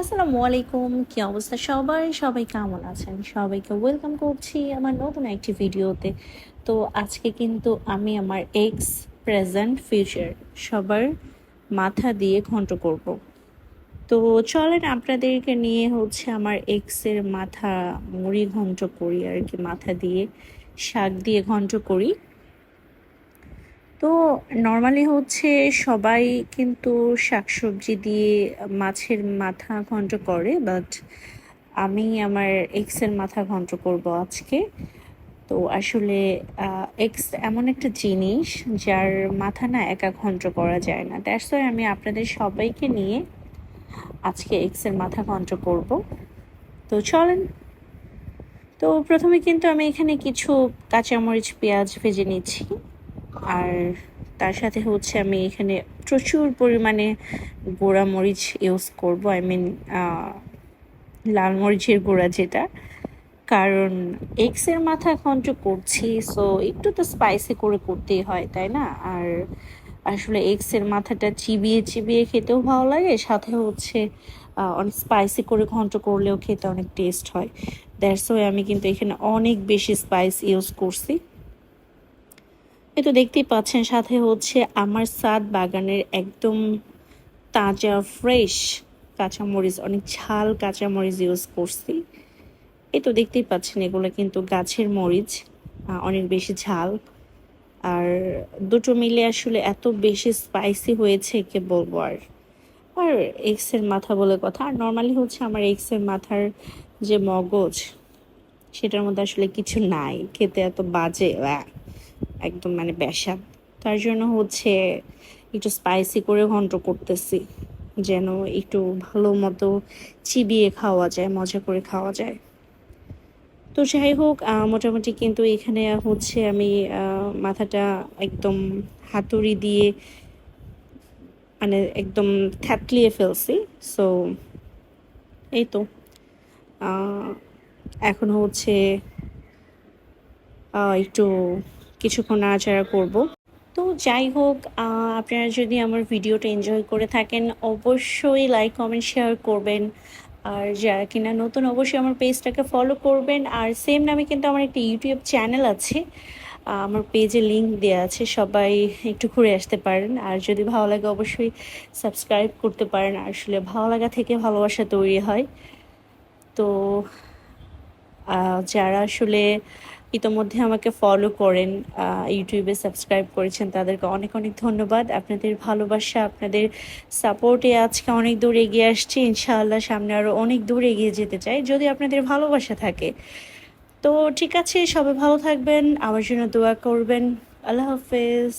আসসালামু আলাইকুম, কি অবস্থা সবাই সবাই কেমন আছেন? সবাইকে ওয়েলকাম করছি আমার নতুন একটি ভিডিওতে। তো আজকে কিন্তু আমি আমার এক্স প্রেজেন্ট ফিউচার সবার মাথা দিয়ে ঘন্ট করব। তো চলেন আপনাদেরকে নিয়ে হচ্ছে আমার এক্সের মাথা মুড়ি ঘন্ট করি আর কি, মাথা দিয়ে শাক দিয়ে ঘন্ট করি। তো নর্মালি হচ্ছে সবাই কিন্তু শাকসবজি দিয়ে মাছের মাথা ঘন্ট করে বাট আমি আমার এক্সের মাথা ঘন্ট করব আজকে। তো আসলে এক্স এমন একটা জিনিস যার মাথা না একা ঘন্ট করা যায় না। দ্যাটস ওয়াই আমি আপনাদের সবাইকে নিয়ে আজকে এক্সের মাথা ঘন্ট করব। তো চলেন। তো প্রথমে কিন্তু আমি এখানে কিছু কাঁচামরিচ, পেঁয়াজ ভেজে নিচ্ছি। আর তার সাথে হচ্ছে আমি এখানে প্রচুর পরিমাণে গোড়া মরিচ ইউজ করব আই মিন লাল মরিচের গোড়া যেটা। কারণ এক্সের মাথা ঘন্ট করছি সো একটু তো স্পাইসি করে করতেই হয়, তাই না? আর আসলে এক্সের মাথাটা চিবিয়ে চিবিয়ে খেতেও ভালো লাগে, সাথে হচ্ছে অনেক স্পাইসি করে ঘন্ট করলেও খেতে অনেক টেস্ট হয়। দ্যাটস ওয়ে আমি কিন্তু এখানে অনেক বেশি স্পাইস ইউজ করছি। এই তো দেখতেই পাচ্ছেন, সাথে হচ্ছে আমার সাদ বাগানের একদম তাজা ফ্রেশ কাঁচামরিচ, অনেক ঝাল কাঁচামরিচ ইউজ করছি। এ তো দেখতেই পাচ্ছেন, এগুলো কিন্তু গাছের মরিচ অনেক বেশি ঝাল। আর দুটো মিলে আসলে এত বেশি স্পাইসি হয়েছে, কে বলব আর? আর এক্সের মাথা বলে কথা। আর নর্মালি হচ্ছে আমার এক্সের মাথার যে মগজ, সেটার মধ্যে আসলে কিছু নাই, খেতে এত বাজে একদম মানে বেসাদ তার জন্য হচ্ছে একটু স্পাইসি করে ঘন্ট করতেছি, যেন একটু ভালো মতো চিবিয়ে খাওয়া যায়, মজা করে খাওয়া যায়। তো যাই হোক মোটামুটি কিন্তু এখানে হচ্ছে আমি মাথাটা একদম হাতুড়ি দিয়ে মানে একদম থ্যাতলিয়ে ফেলছি। সো এই তো। এখন হচ্ছে একটু কিছুক্ষণ নাড়াচাড়া করব। তো যাই হোক আপনারা যদি আমার ভিডিওটা এনজয় করে থাকেন, অবশ্যই লাইক কমেন্ট শেয়ার করবেন। আর যারা কিনা নতুন, অবশ্যই আমার পেজটাকে ফলো করবেন। আর সেম নামে কিন্তু আমার একটা ইউটিউব চ্যানেল আছে। আমার পেজে লিঙ্ক দেওয়া আছে, সবাই একটু ঘুরে আসতে পারেন। আর যদি ভালো লাগে, অবশ্যই সাবস্ক্রাইব করতে পারেন। আসলে ভালো লাগা থেকে ভালোবাসা তৈরি হয়। তো যারা আসলে ইতোমধ্যে আমাকে ফলো করেন ইউটিউবে সাবস্ক্রাইব করেছেন, তাদেরকে অনেক অনেক ধন্যবাদ। আপনাদের ভালোবাসা, আপনাদের সাপোর্টে আজকে অনেক দূর এগিয়ে আসছি। ইনশাআল্লাহ সামনে আরও অনেক দূর এগিয়ে যেতে চাই, যদি আপনাদের ভালোবাসা থাকে। তো ঠিক আছে, সবাই ভালো থাকবেন, আমার জন্য দোয়া করবেন। আল্লাহ হাফেজ।